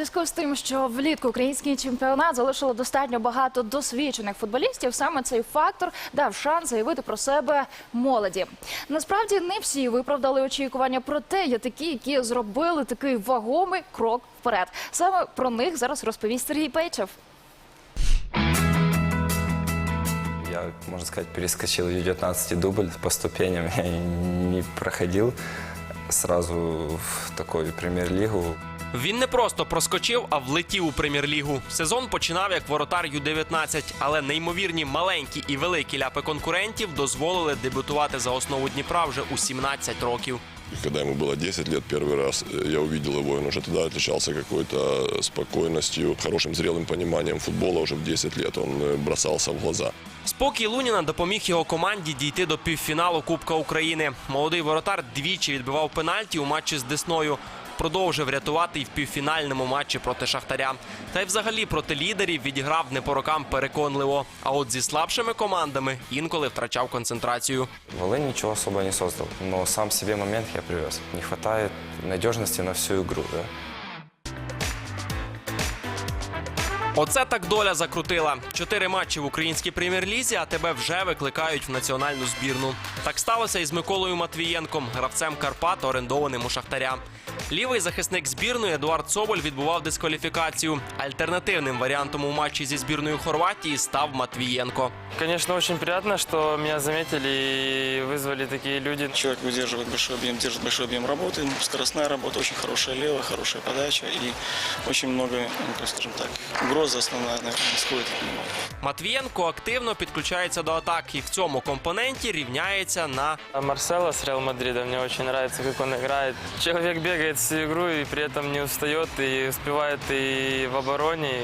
зв'язку з тим, що влітку український чемпіонат залишило достатньо багато досвідчених футболістів, саме цей фактор дав шанс заявити про себе молоді. Насправді не всі виправдали очікування, проте є такі, які зробили такий вагомий крок вперед. Саме про них зараз розповість Сергій Пейчев. Я, можно сказать, перескочил U19 дубль по ступеням. Я не проходил сразу в такую премьер-лигу. Він не просто проскочив, а влетів у прем'єр-лігу. Сезон починав як воротар Ю-19, але неймовірні маленькі і великі ляпи конкурентів дозволили дебютувати за основу Дніпра вже у 17 років И Когда ему было 10 лет первый раз, э, я увидел его, он уже тогда отличался какой-то спокойностью, хорошим зрелым пониманием футбола. Уже в 10 лет он э, бросался в глаза. Спокій Луніна допоміг його команді дійти до півфіналу Кубка України. Молодий воротар двічі відбивав пенальті у матчі з Десною. Продовжив рятувати і в півфінальному матчі проти Шахтаря. Та й взагалі проти лідерів відіграв не по рокам переконливо. А от зі слабшими командами інколи втрачав концентрацію. Волынь ничего особо не создал, но сам себе момент я привез. Не хватает надежности на всю игру. Да? Оце так доля закрутила. Чотири матчі в українській прем'єр-лізі, а тебе вже викликають в національну збірну. Так сталося і з Миколою Матвієнком, гравцем Карпат, орендованим у Шахтаря. Лівий захисник збірної Едуард Соболь відбував дискваліфікацію. Альтернативним варіантом у матчі зі збірною Хорватії став Матвієнко. Конечно, очень приятно, что меня заметили и вызвали такие люди. Человек выдерживает большой объем, держит большой объем работы, скоростная работа, очень хорошая левая, хорошая подача и очень много, ну, так скажем так, угроза основная, наверное, исходит от него. Матвієнко активно підключається до атак і в цьому компоненті рівняється на А Марсело с Реал Мадрида, мне очень нравится, как он играет. Человек бегает всю игру и при этом не устает и успевает и в обороне,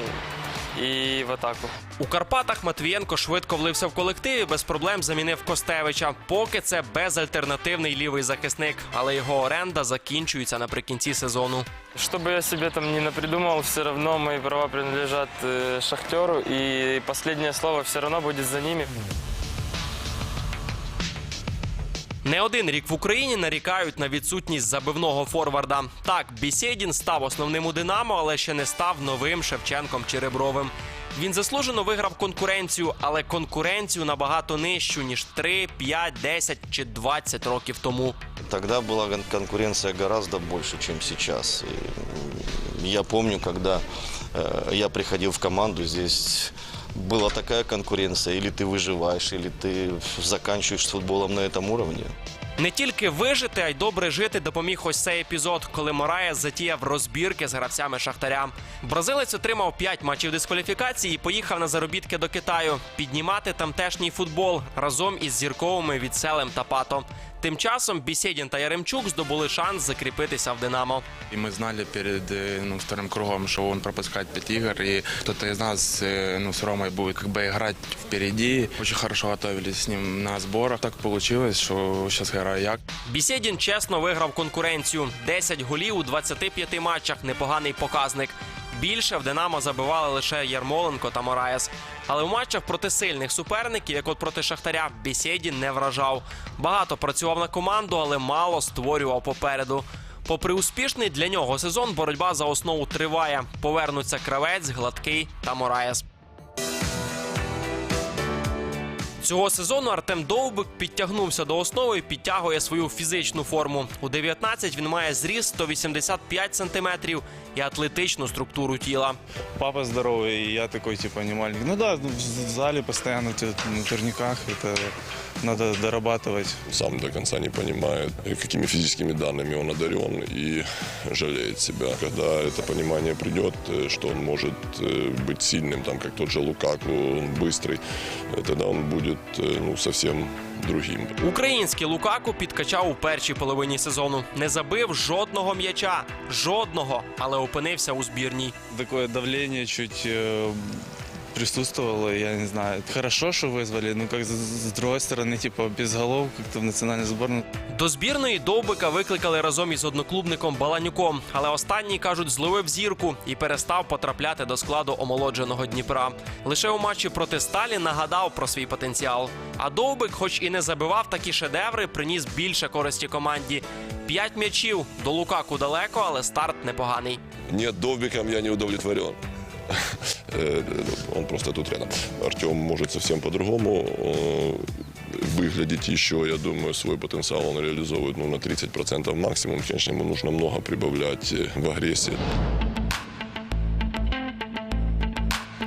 и в атаку. У Карпатах Матвієнко швидко влився в колектив і без проблем замінив Костевича. Поки це безальтернативний лівий захисник, але його оренда закінчується наприкінці сезону. Что бы я себе там ни напридумал, все равно мои права принадлежат э, Шахтеру, и последнее слово все равно будет за ними. Не один рік в Україні нарікають на відсутність забивного форварда. Так, Бісєдін став основним у Динамо, але ще не став новим Шевченком чи Ребровим. Він заслужено виграв конкуренцію, але конкуренцію набагато нижчу ніж 3, 5, 10 чи 20 років тому. Тогда была кон- конкуренция гораздо сейчас. И, м, Я помню, когда э, я приходил в команду, здесь была такая конкуренция, или ты выживаешь, или ты заканчиваешь с футболом на этом уровне. Не тільки вижити, а й добре жити допоміг ось цей епізод, коли Мораєс затіяв розбірки з гравцями Шахтаря. Бразилець отримав 5 матчів дискваліфікації і поїхав на заробітки до Китаю піднімати тамтешній футбол разом із зірковими Відселем та Пато. Тим часом Бісєдін та Яремчук здобули шанс закріпитися в Динамо. И мы знали перед э, ну, вторым кругом, что он пропускает 5 игр, и кто-то из нас э, ну, с Ромой будет как бы играть впереди. Очень хорошо готовились с ним на сборах. Так получилось, что сейчас играю я. Бісєдін чесно виграв конкуренцію. 10 голів у 25 матчах непоганий показник. Більше в Динамо забивали лише Ярмоленко та Мораєс. Але в матчах проти сильних суперників, як от проти Шахтаря, Бісєдін не вражав. Багато працював на команду, але мало створював попереду. Попри успішний для нього сезон, боротьба за основу триває. Повернуться кравець, гладкий та Мораєс. Цього сезону Артем Довбик підтягнувся до основи і підтягує свою фізичну форму. У 19 він має зріст 185 сантиметрів і атлетичну структуру тіла. Папа здоровый, и я такой, типа, не маленький. Ну да, в в зале постоянно те- на турниках, это надо дорабатывать. Сам до конца не понимает, э, какими физическими данными он одарен и жалеет себя. Когда это понимание придет, э, что он может э, быть сильным, там, как тот же Лукаку, он быстрый, э, тогда он будет э, ну, совсем другим. Український Лукаку підкачав у першій половині сезону. Не забив жодного м'яча, жодного, але опинився у збірній. Таке давлення чуть э, присутствовало, я не знаю. Хорошо, что вызвали, но как с с другой стороны, типа, без голов как-то в национальную сборную. До збірної Довбика викликали разом із одноклубником Баланюком, але останній кажуть, зловив зірку і перестав потрапляти до складу омолодженого Дніпра. Лише у матчі проти Сталі нагадав про свій потенціал. А Довбик, хоч і не забивав такі шедеври, приніс більше користі команді. П'ять м'ячів до Лукаку далеко, але старт непоганий. Нет, Довбиком я не удовлетворен. Э, Он просто тут рядом. Артем может совсем по-другому э, выглядеть еще, я думаю, свой потенциал он реализовывает ну, на 30% максимум. Конечно, ему нужно много прибавлять э, в агрессии.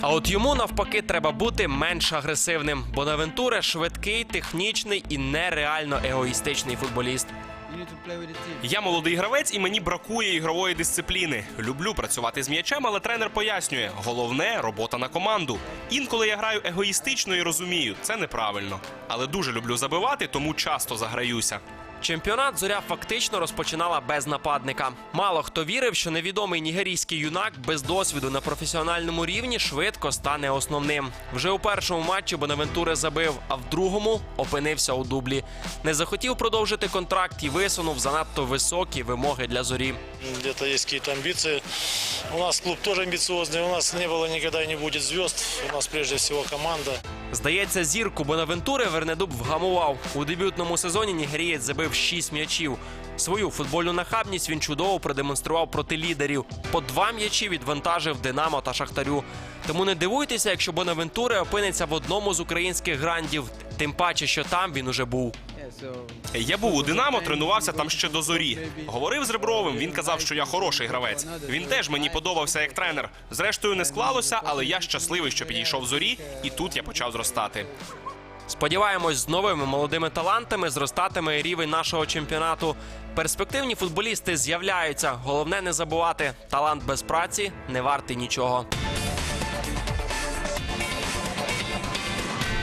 А от йому навпаки треба бути менш агресивним. Бонавентура швидкий, технічний і нереально егоїстичний футболіст. Я молодий гравець і мені бракує ігрової дисципліни. Люблю працювати з м'ячем, але тренер пояснює: головне робота на команду. Інколи я граю егоїстично і розумію, це неправильно. Але дуже люблю забивати, тому часто заграюся. Чемпіонат зоря фактично розпочинала без нападника. Мало хто вірив, що невідомий нігерійський юнак без досвіду на професіональному рівні швидко стане основним. Вже у першому матчі Бонавентури забив, а в другому опинився у дублі. Не захотів продовжити контракт і висунув занадто високі вимоги для зорі. Где-то есть какие-то амбиции. У нас клуб тоже амбициозный. У нас не было никогда и не будет звезд. У нас прежде всего команда. Здається, зірку Бонавентури Вернедуб вгамував. У дебютному сезоні нігерієць забив 6 м'ячів. Свою футбольну нахабність він чудово продемонстрував проти лідерів. По два м'ячі відвантажив Динамо та Шахтарю. Тому не дивуйтеся, якщо Бонавентури опиниться в одному з українських грандів. Тим паче, що там він уже був. Я був у Динамо, тренувався там ще до зорі. Говорив з Ребровим. Він казав, що я хороший гравець. Він теж мені подобався як тренер. Зрештою, не склалося, але я щасливий, що підійшов зорі, і тут я почав зростати. Сподіваємось, з новими молодими талантами зростатиме рівень нашого чемпіонату. Перспективні футболісти з'являються. Головне не забувати, талант без праці не вартий нічого.